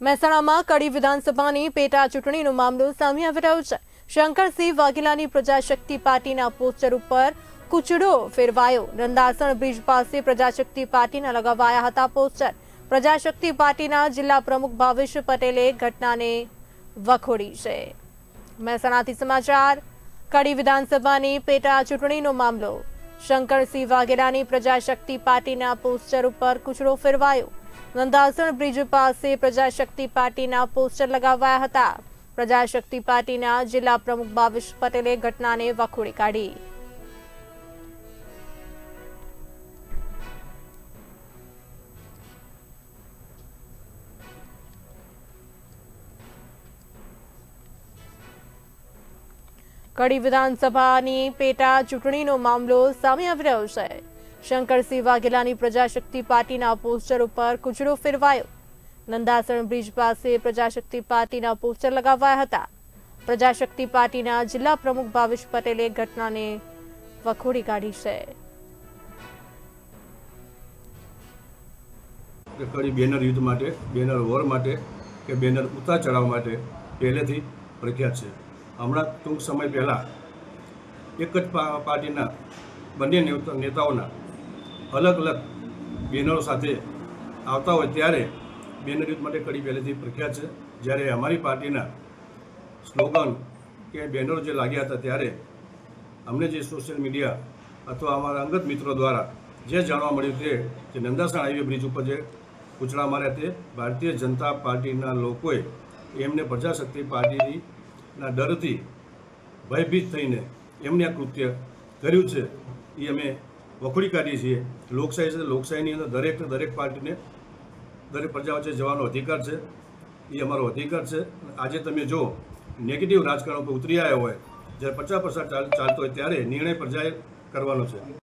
મહેસાણામાં કડી વિધાનસભાની પેટા ચૂંટણીનો મામલો સામે આવી રહ્યો છે. શંકરસિંહ વાઘેલાની પ્રજાશક્તિ પાર્ટીના પોસ્ટર ઉપર કૂચડો ફેરવાયો. નંદાસણ બ્રિજ પાસે પ્રજાશક્તિ પાર્ટીના લગાવાયા હતા પોસ્ટર. પ્રજાશક્તિ પાર્ટીના જિલ્લા પ્રમુખ ભાવેશ પટેલે ઘટનાને વખોડી છે. મહેસાણાથી સમાચાર, કડી વિધાનસભાની પેટા ચૂંટણીનો મામલો. શંકરસિંહ વાઘેલાની પ્રજાશક્તિ પાર્ટીના પોસ્ટર ઉપર કૂચડો ફેરવાયો. નંદાસણ બ્રિજ પાસે પ્રજાશક્તિ પાર્ટીના પોસ્ટર લગાવાયા હતા. પ્રજાશક્તિ પાર્ટીના જિલ્લા પ્રમુખ ભાવેશ પટેલે ઘટનાને વખોડી કાઢી. કડી વિધાનસભાની પેટા ચૂંટણીનો મામલો સામે આવી રહ્યો છે. શંકરસિંહ વાઘેલાની પ્રજાશક્તિ પાર્ટીના પોસ્ટર ઉપર કૂચડો ફેરવાયો. નંદાસણ બ્રિજ પાસે પ્રજાશક્તિ પાર્ટીના પોસ્ટર લગાવાયા હતા. પ્રજાશક્તિ પાર્ટીના જિલ્લા પ્રમુખ ભાવેશ પટેલે ઘટનાને વખોડી કાઢી છે. કડી બેનર યુદ્ધ માટે, બેનર વોર માટે કે બેનર ઉતાર ચડાવવા માટે પહેલેથી પ્રખ્યાત છે. હમણાં ટૂંક સમય પહેલાં એક જ પાર્ટીના બંને નેતાઓના અલગ અલગ બેનરો સાથે આવતા હોય ત્યારે બેનર યુદ્ધ માટે કડી પહેલેથી પ્રખ્યાત છે. જ્યારે અમારી પાર્ટીના સ્લોગન કે બેનરો જે લાગ્યા હતા ત્યારે અમને જે સોશિયલ મીડિયા અથવા અમારા અંગત મિત્રો દ્વારા જે જાણવા મળ્યું તે કે નંદાસણ હાઈવે બ્રિજ ઉપર જે કૂચડા માર્યા તે, ભારતીય જનતા પાર્ટીના લોકોએ એમને પ્રજાશક્તિ પાર્ટીના ડરથી ભયભીત થઈને એમને આ કૃત્ય કર્યું છે. એ અમે વખોડી કાઢીએ છીએ. લોકશાહી છે, લોકશાહીની અંદર દરેક દરેક પાર્ટીને દરેક પ્રજા વચ્ચે જવાનો અધિકાર છે, એ અમારો અધિકાર છે. આજે તમે જો નેગેટિવ રાજકારણ ઉપર ઉતરી આવ્યા હોય, જ્યારે પચાસ પર્સન્ટ ચાલતો હોય, ત્યારે નિર્ણય પ્રજાએ કરવાનો છે.